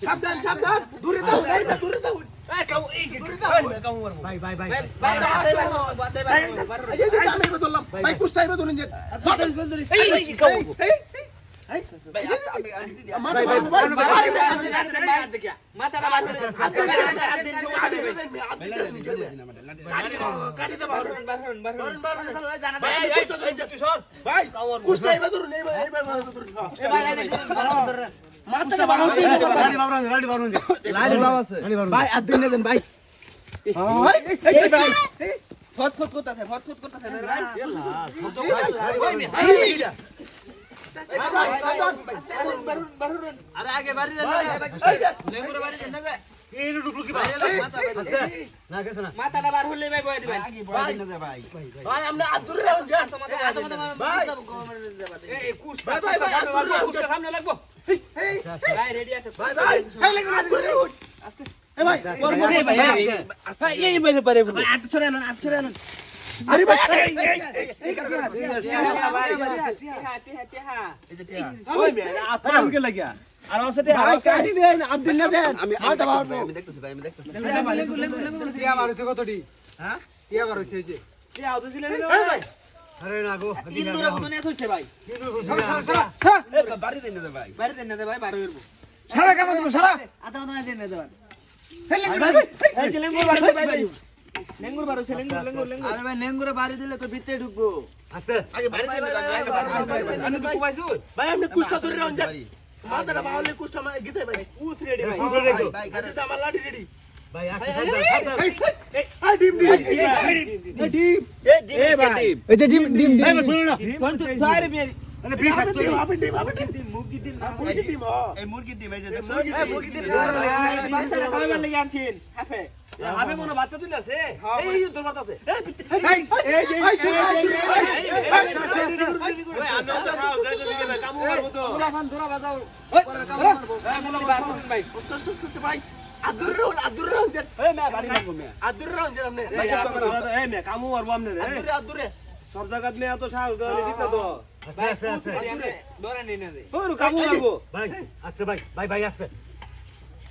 সাবধান সাবধান দূরে দাও দূরে দাও কাউ এই কাউ মারবো ভাই ভাই ভাই ভাই যে যে ভাই যে ভাই মাথাটা ভাই ভাই ভাই মাথাটা বাড়াও রাডি বাবরান রাডি বাবরান রাডি বাবা। আছে ভাই আর দিন নেবেন ভাই এই ভাই ফট ফট করতেছে ফট ফট করতেছে আরে আগে বাড়ি দেন লেবুর বাড়ি দেন। না যায় ভাই মাথাটা বার হলে ভাই বয় দিবেন ভাই আমরা আর দূরে রাখুন যান ভাই ভাই ভাই ভাই সামনে লাগবো। ভাই রেডি আছে ভাই ভাই দূরে রাখুন এই ভাই ভাই এই বাইরে পারে ভাই আট ছড়ে আনন আট ছড়ে আনন আরে ভাই ভাই আমি আটা আরে না গো তিন দূরে কত নিয়ে থইছে ভাই। সারা সারা সারা বাইরে দেন না ভাই করব সারা সারা? আতা মত দেন না ভাই। এই লাগি না এই যে লেঙ্গুর বারছে ভাই ভাই। লেঙ্গুর বারছে লেঙ্গুর লেঙ্গুর লেঙ্গুর। আরে ভাই লেঙ্গুরে বাড়ি দিলে তো ভিতরে ঢুকবো। আস্তে। আগে বাড়ি দিন আগে আমি তো কুবাইছু ভাই। আপনি কুস্তা ধরে রাখুন যান মাথাটা বাড়ালে কুস্তা মানে গিতে ভাই। কুছ রেডি ভাই কুছ ready। আচ্ছা আমার লাঠি রেডি ভাই আস্তে এই এই এই ডিম ডিম ডিম এ ভাই এই যে ডিম ডিম ভাই বলো না কোন তো সাইরে মেরি মানে বিশ হাত ডিম আপনি ডিম আপনি ডিম মুরগি দিন মুরগি ডিম হ্যাঁ এই মুরগি দিন এই যে মুরগি ডিম। মুরগি দিন বাচ্চারা খাবার লাগি আনছেন হাফে হাফে মনে বাচ্চা তুলে আসছে এই তোর বাচ্চা আছে এই এই এই এই আমি জাফান ধরা বাজাও এই মুলা বার করুন ভাই ভাই আদুর রাউন আদুর রাউন যান এই মে বাড়ি লাগবো মে আদুর রাউন যান আপনি এই আপনারা এই মে কামু মারবো আমনে রে আদুরে আদুরে সব জায়গাত মে এত সাহস দেওয়া দিতে তো আস্তে আস্তে আস্তে ডরে নেই না দে ওই কামু মারবো ভাই আস্তে ভাই ভাই ভাই আস্তে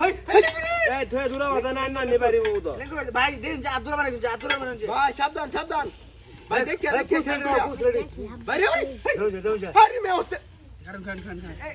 এই এই থয়ে দূরে বাজা না না নে পারিব তো ভাই দিন যা আদুরা মারেন যা আদুরা মারেন ভাই সাবধান সাবধান ভাই দেখে ভাই দেখে রেডি ভাই রে দাও দাও আরে মে ভাই ভাই ভাই আস্তে আস্তে আস্তে মে এই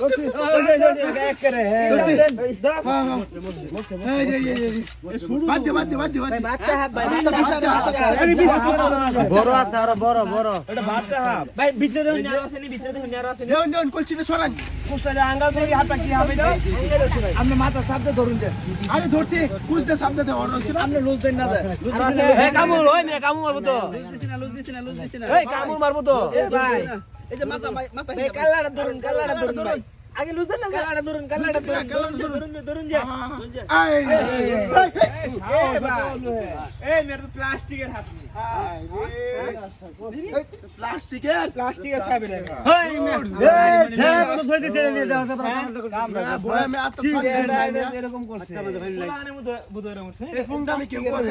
মারছে মাথা মারছে মাথা মারছে এই ভাই ভাই বাজে বাজে বাজে বাজে বাচ্চা হাত ভাই বড় আছে আর বড় বড় এটা বাচ্চা হাফ ভাই ভিতরে দেখুন নিয়ার আছে নি ভিতরে দেখুন নিয়ার আছে নি দেন দেন কলছিটা সরান কুষ্টা যে আঙ্গাল থেকে হাতটা কি হবে দাও আপনি মাথা সাবধানে ধরুন যে আরে ধরতে কুছতে সাবধানে ছিল আপনি লুজ দেন না কামুর ওই মে কামু মারবো তো। লুজ লুজ এই কামুর মারবো তো। ভাই। এই যে মাথা মাথা এই কাল্লাটা ধরুন কাল্লাটা ধরুন ভাই আগে লুজ না কাল্লাটা ধরুন কাল্লাটা ধরুন ধরুন ধরুন ধরুন এই এই মেরে তো প্লাস্টিকের হাত প্লাস্টিকের প্লাস্টিকের ছাবে রে এই মে এই ছেড়ে কত ধরে ছেড়ে নিয়ে দাও এরকম করছে এই ফোনটা আমি কেউ করে